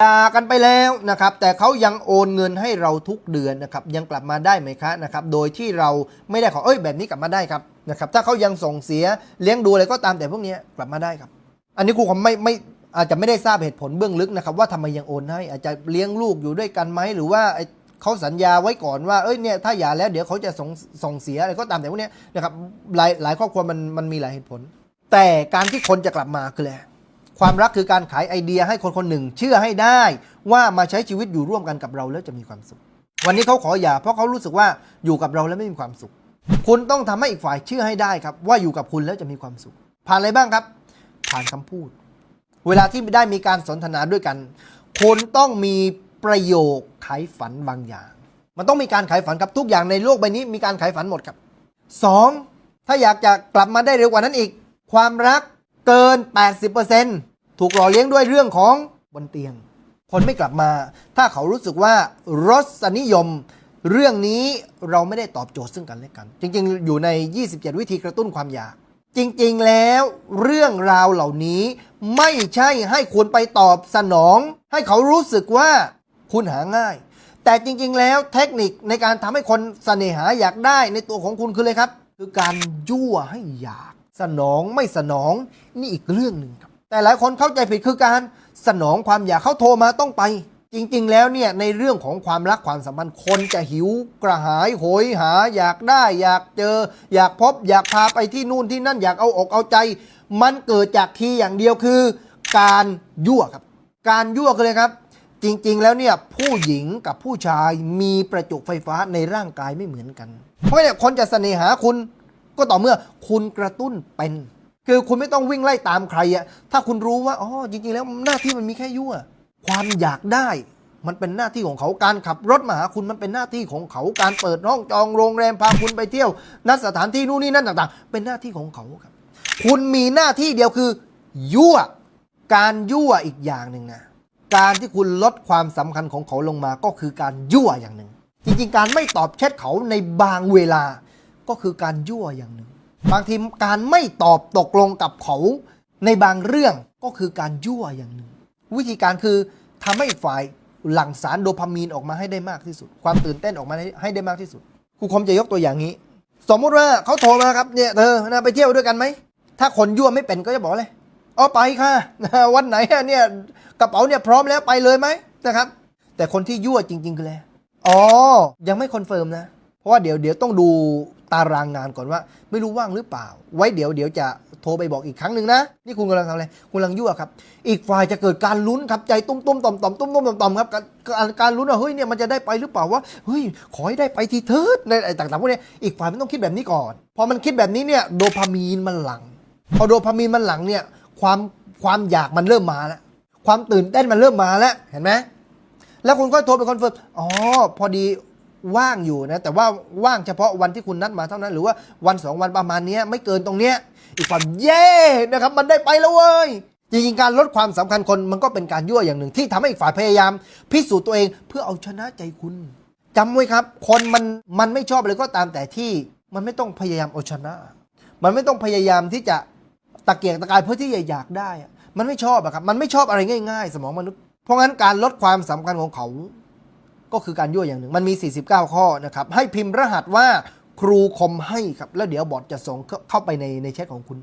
หย่ากันไปแล้วนะครับแต่เขายังโอนเงินให้เราทุกเดือนนะครับยังกลับมาได้ไหมคะนะครับโดยที่เราไม่ได้ขอเอ้ยแบบนี้กลับมาได้ครับนะครับถ้าเขายังส่งเสียเลี้ยงดูอะไรก็ตามแต่พวกนี้กลับมาได้ครับ อันนี้ครูผมไม่ไม่อาจจะไม่ได้ทราบเหตุผลเบื้องลึกนะครับว่าทำไมยังโอนให้อาจจะเลี้ยงลูกอยู่ด้วยกันไหมหรือว่าเขาสัญญาไว้ก่อนว่าเอ้ยเนี่ยถ้าหย่าแล้วเดี๋ยวเขาจะส่งส่งเสียอะไรก็ตามแต่พวกนี้นะครับหลายหลายครอบครัวมันมันมีหลายเหตุผล แต่การที่คนจะกลับมาคืออะไร ความรักคือการขายไอเดียให้คนคนหนึ่ง เชื่อให้ได้ว่ามาใช้ชีวิตอยู่ร่วมกันกับเราแล้วจะมีความสุข วันนี้เขาขอหย่าเพราะเขารู้สึกว่าอยู่กับเราแล้วไม่มีความสุข คุณต้องทำให้อีกฝ่ายเชื่อให้ได้ครับ ว่าอยู่กับคุณแล้วจะมีความสุข ผ่านอะไรบ้างครับ ผ่านคำพูด เวลาที่ได้มีการสนทนาด้วยกันคุณต้องมีประโยคขายฝันบางอย่าง มันต้องมีการขายฝันครับทุกอย่างในโลกใบนี้มีการขายฝันหมดครับสองถ้าอยากจะกลับมาได้เร็วกว่านั้นอีก ความรักเกิน 80% ถูกหล่อเลี้ยงด้วยเรื่องของบนเตียง คนไม่กลับมา ถ้าเขารู้สึกว่ารสนิยม เรื่องนี้เราไม่ได้ตอบโจทย์ซึ่งกันและกัน จริงๆ อยู่ใน 27 วิธีกระตุ้นความอยาก จริงๆแล้วเรื่องราวเหล่านี้ไม่ใช่ให้คุณไปตอบสนอง ให้เขารู้สึกว่าคุณหาง่าย แต่จริง ๆ แล้วเทคนิคในการทำให้คนเสน่หาอยากได้ในตัวของคุณคือเลยครับ คือการยั่วให้อยากสนองไม่สนองนี่อีกเรื่องหนึ่งครับ แต่หลายคนเข้าใจผิดคือการสนองความอยากเขาโทรมาต้องไป จริงๆ แล้วเนี่ยในเรื่องของความรักความสัมพันธ์คนจะหิวกระหายโหยหา อยากได้ อยากเจอ อยากพบ อยากพาไปที่นู่นที่นั่นอยากเอาอกเอาใจ มันเกิดจากทีอย่างเดียวคือ การยั่วครับ การยั่วกันเลยครับจริงๆ แล้วเนี่ยผู้หญิงกับผู้ชายมีประจุไฟฟ้าในร่างกายไม่เหมือนกัน เพราะเนี่ยคนจะเสน่หาคุณก็ต่อเมื่อคุณกระตุ้นเป็น คือคุณไม่ต้องวิ่งไล่ตามใครอะถ้าคุณรู้ว่าอ๋อจริง ๆ แล้วหน้าที่มันมีแค่ยั่วความอยากได้ มันเป็นหน้าที่ของเขาการขับรถมาหาคุณมันเป็นหน้าที่ของเขาการเปิดห้องจองโรงแรมพาคุณไปเที่ยว นัดสถานที่นู่นนี่นั่นต่าง ๆ เป็นหน้าที่ของเขาครับ คุณมีหน้าที่เดียวคือ ยั่ว การยั่วอีกอย่างหนึ่งนะการที่คุณลดความสำคัญของเขาลงมาก็คือการยั่วอย่างหนึ่ง จริงๆ การไม่ตอบแชทเขาในบางเวลาก็คือการยั่วอย่างหนึ่ง บางทีการไม่ตอบตกลงกับเขาในบางเรื่องก็คือการยั่วอย่างหนึ่ง วิธีการคือทำให้อีกฝ่ายหลั่งสารโดพามีนออกมาให้ได้มากที่สุด ความตื่นเต้นออกมาให้ได้มากที่สุดครูคมจะยกตัวอย่างนี้ สมมุติว่าเขาโทรมาครับเนี่ยเธอนะไปเที่ยวด้วยกันไหมถ้าคนยั่วไม่เป็นก็จะบอกเลยอ๋อไปค่ะวันไหนเนี่ยกระเป๋าเนี่ยพร้อมแล้วไปเลยไหมนะครับ แต่คนที่ยั่วจริง ๆ คืออะไรอ๋อยังไม่คอนเฟิร์มนะ เพราะว่าเดี๋ยวเดี๋ยวต้องดู ตารางงานก่อนว่า ไม่รู้ว่างหรือเปล่า ไว้เดี๋ยวเดี๋ยวจะโทรไปบอกอีกครั้งหนึ่งนะ นี่คุณกำลังทำอะไรคุณกำลังยั่วครับ อีกฝ่ายจะเกิดการลุ้นครับใจตุ้มตุ้มต่อมต่อมตุ้มตุ้มต่อมต่อมครับการการลุ้นว่าเฮ้ยเนี่ยมันจะได้ไปหรือเปล่าวะเฮ้ยขอให้ได้ไปทีเถิดในไอ้ต่างๆพวกนี้อีกฝ่ายมันต้องคิดแบบนี้ก่อนพอมันคิดแบบนี้เนี่ยโดพามีนมันหลังพอโดพามีนมันหลังเนี่ยความความอยากมันเริ่มมาแล้วความตื่นเต้นมันเริ่มมาแล้วเห็นไหมแล้วคุณก็โทรไปคอนเฟิร์มอ๋อพอดี ว่างอยู่นะ แต่ว่าว่างเฉพาะวันที่คุณนัดมาเท่านั้น หรือว่าวันสองวันประมาณนี้ไม่เกินตรงเนี้ยอีกความเย่นะครับมันได้ไปแล้วเว้ยจริงๆการลดความสำคัญคนมันก็เป็นการยั่วอย่างหนึ่ง ที่ทำให้อีกฝ่ายพยายาม พิสูจน์ตัวเองเพื่อเอาชนะใจคุณจำไว้ครับ คนมันมันไม่ชอบเลยก็ตามแต่ที่มันไม่ต้องพยายามเอาชนะ มันไม่ต้องพยายามที่จะตะเกียกตะกายเพื่อที่จะอยากได้ มันไม่ชอบอะครับ มันไม่ชอบอะไรง่าย ๆ สมองมนุษย์ เพราะงั้นการลดความสำคัญของเขา ก็คือการยั่วอย่างหนึ่ง มันมี 49 ข้อนะครับ ให้พิมพ์รหัสว่าครูคมให้ครับ แล้วเดี๋ยวบอทจะส่งเข้าไปในในแชทของคุณ